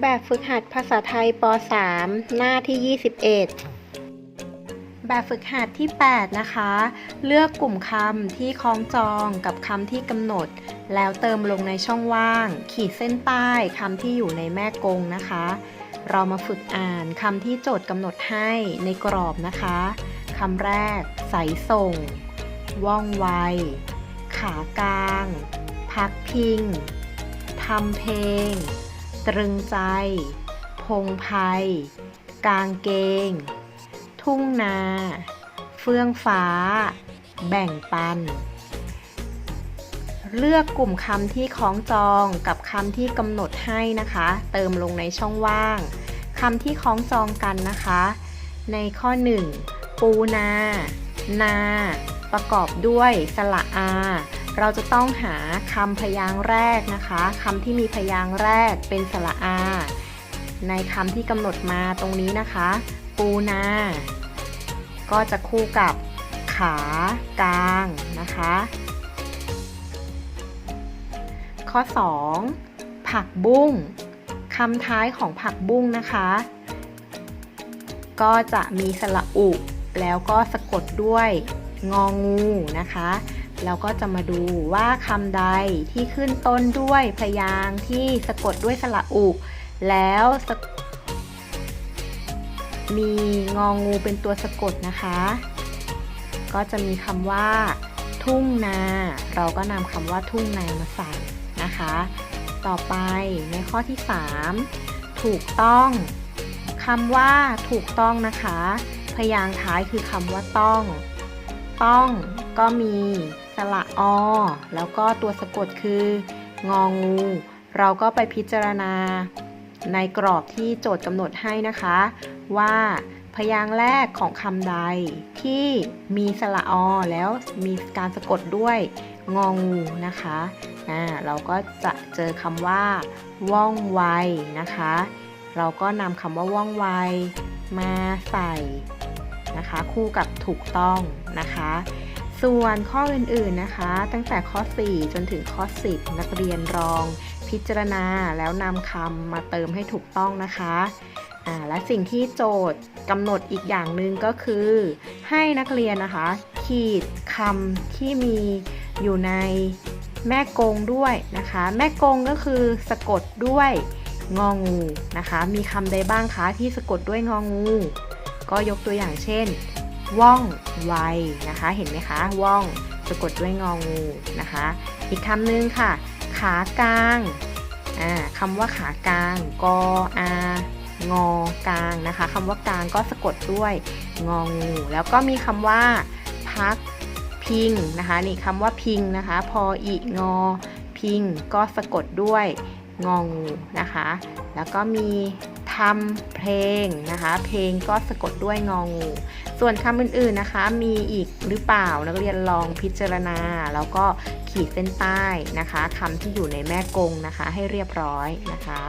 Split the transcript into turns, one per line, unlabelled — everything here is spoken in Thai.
แบบฝึกหัดภาษาไทยป .3 หน้าที่ 21 แบบฝึกหัดที่ 8 นะคะ เลือกกลุ่มคำที่คล้องจองกับคำที่กำหนด แล้วเติมลงในช่องว่าง ขีดเส้นใต้คำที่อยู่ในแม่กงนะคะ เรามาฝึกอ่านคำที่โจทย์กำหนดให้ในกรอบนะคะคำแรก ใสส่ง ว่องไว ขากลาง พักพิงทำเพลง ตรึงใจ พงภัยกางเกง ทุ่งนา เฟื่องฟ้า แบ่งปัน เลือกกลุ่มคำที่คล้องจองกับคำที่กำหนดให้นะคะ เติมลงในช่องว่างคำที่คล้องจองกันนะคะ ในข้อ 1 ปูนา นา ประกอบด้วยสระอา เราจะต้องหาคำพยางค์แรกนะคะคำที่มีพยางค์แรกเป็นสระอา ในคำที่กำหนดมาตรงนี้นะคะ ปูนา ก็จะคู่กับขากลางนะคะ ข้อ 2 ผักบุ้งคำท้ายของผักบุ้งนะคะ ก็จะมีสระอุ แล้วก็สะกดด้วยงองูนะคะ แล้วก็จะมาดูว่าคำใดที่ขึ้นต้นด้วยพยางค์ที่สะกดด้วยสระอุแล้วมีงองูเป็นตัวสะกดนะคะ ก็จะมีคำว่า ทุ่งนา เราก็นำคำว่าทุ่งนามาใส่นะคะ ต่อไปในข้อที่ 3 ถูกต้องคำว่าถูกต้องนะคะ พยางค์ท้ายคือคำว่าต้อง ต้องก็มี สระอ แล้วก็ตัวสะกดคืององู เราก็ไปพิจารณาในกรอบที่โจทย์กำหนดให้นะคะ ว่าพยางค์แรกของคำใดที่มีสระอ แล้วมีการสะกดด้วยงองูนะคะอ่าเราก็จะเจอคำว่า ว่องไวนะคะ เราก็นำคำว่าว่องไวมาใส่นะคะ คู่กับถูกต้องนะคะ ส่วนข้ออื่นๆนะคะ ตั้งแต่ข้อ 4 จนถึงข้อ 10 นักเรียนลอง พิจารณาแล้วนำคำมาเติมให้ถูกต้องนะคะและสิ่งที่โจทย์กำหนดอีกอย่างหนึ่งก็คือ ให้นักเรียนนะคะ ขีดคำที่มีอยู่ในแม่กงด้วยนะคะ แม่กงก็คือสะกดด้วยงองูนะคะ มีคำใดบ้างคะที่สะกดด้วยงองู ก็ยกตัวอย่างเช่น ว่องไวนะคะ เห็นไหมคะ ว่องสะกดด้วยงองูนะคะ อีกคำหนึ่งค่ะ ขากลางอ่าคำว่าขากลาง กออางอกลางนะคะคำว่ากลางก็สะกดด้วยงองู แล้วก็มีคำว่าพักพิงนะคะนี่คำว่าพิงนะคะ พออีงอพิงก็สะกดด้วยงองูนะคะ แล้วก็มี ทำเพลงนะคะ เพลงก็สะกดด้วยงองู ส่วนคำอื่นๆนะคะ มีอีกหรือเปล่านักเรียนลองพิจารณา แล้วก็ขีดเส้นใต้นะคะคำที่อยู่ในแม่กงนะคะ ให้เรียบร้อยนะคะ